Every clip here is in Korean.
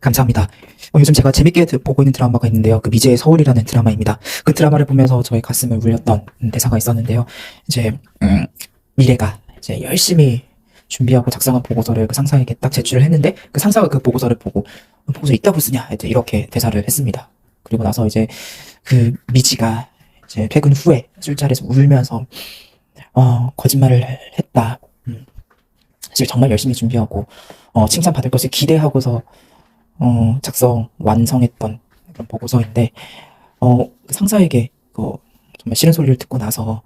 감사합니다. 어, 요즘 제가 재밌게 드- 보고 있는 드라마가 있는데요. 그 미제의 서울이라는 드라마입니다. 그 드라마를 보면서 저의 가슴을 울렸던 음, 대사가 있었는데요. 이제 음, 미래가 이제 열심히 준비하고 작성한 보고서를 그 상사에게 딱 제출을 했는데 그 상사가 그 보고서를 보고 어, 보고서 있다고 쓰냐 이렇게 대사를 했습니다. 그리고 나서 이제 그 미지가 이제 퇴근 후에 술자리에서 울면서 어 거짓말을 했다. 음, 사실 정말 열심히 준비하고 어, 칭찬받을 것을 기대하고서 어, 작성 완성했던 그런 보고서인데 어, 그 상사에게 그 정말 싫은 소리를 듣고 나서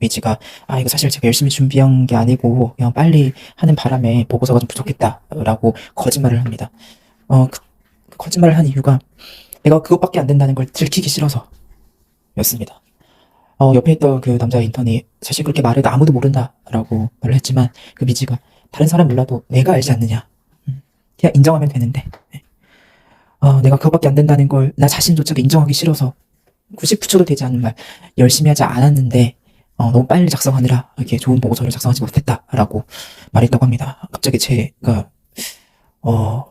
미지가 아 이거 사실 제가 열심히 준비한 게 아니고 그냥 빨리 하는 바람에 보고서가 좀 부족했다라고 거짓말을 합니다. 어, 그, 그 거짓말을 한 이유가 내가 그것밖에 안 된다는 걸 들키기 싫어서였습니다. 어, 옆에 있던 그 남자 인턴이 사실 그렇게 말해도 아무도 모른다라고 말을 했지만 그 미지가 다른 사람 몰라도 내가 알지 않느냐. 음, 그냥 인정하면 되는데. 네. 어, 내가 그것밖에 안 된다는 걸 나 자신조차 인정하기 싫어서 99초도 되지 않은 말 열심히 하지 않았는데 어, 너무 빨리 작성하느라 이렇게 좋은 보고서를 작성하지 못했다라고 말했다고 합니다. 갑자기 제가 어,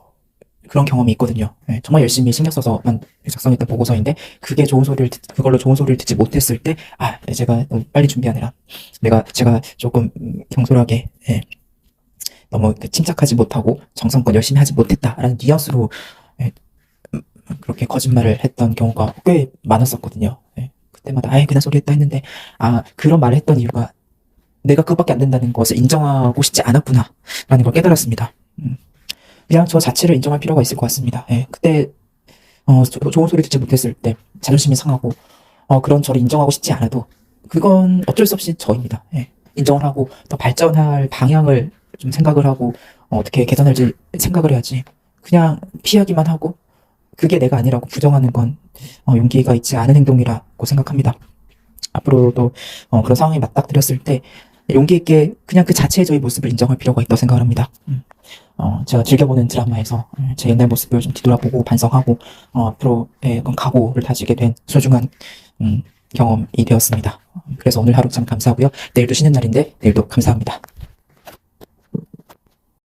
그런 경험이 있거든요. 네, 정말 열심히 신경 써서만 작성했던 보고서인데 그게 좋은 소리를 듣- 그걸로 좋은 소리를 듣지 못했을 때 아, 제가 너무 빨리 준비하느라 내가 제가 조금 음, 경솔하게 예, 너무 그 침착하지 못하고 정성껏 열심히 하지 못했다라는 뉘앙스로 그렇게 거짓말을 했던 경우가 꽤 많았었거든요. 예, 그때마다 아예 그냥 소리 했다 했는데 아 그런 말을 했던 이유가 내가 그것밖에 안 된다는 것을 인정하고 싶지 않았구나 라는 걸 깨달았습니다. 음, 그냥 저 자체를 인정할 필요가 있을 것 같습니다. 예, 그때 어, 조- 좋은 소리 듣지 못했을 때 자존심이 상하고 어, 그런 저를 인정하고 싶지 않아도 그건 어쩔 수 없이 저입니다. 예, 인정을 하고 더 발전할 방향을 좀 생각을 하고 어, 어떻게 개선할지 생각을 해야지 그냥 피하기만 하고 그게 내가 아니라고 부정하는 건 어, 용기가 있지 않은 행동이라고 생각합니다. 앞으로도 어, 그런 상황이 맞닥뜨렸을 때 용기 있게 그냥 그 자체의 저의 모습을 인정할 필요가 있다고 생각을 합니다. 음. 어, 제가 즐겨보는 드라마에서 음, 제 옛날 모습을 좀 뒤돌아보고 반성하고 어, 앞으로의 그런 각오를 다지게 된 소중한 음, 경험이 되었습니다. 그래서 오늘 하루 참 감사하고요. 내일도 쉬는 날인데 내일도 감사합니다.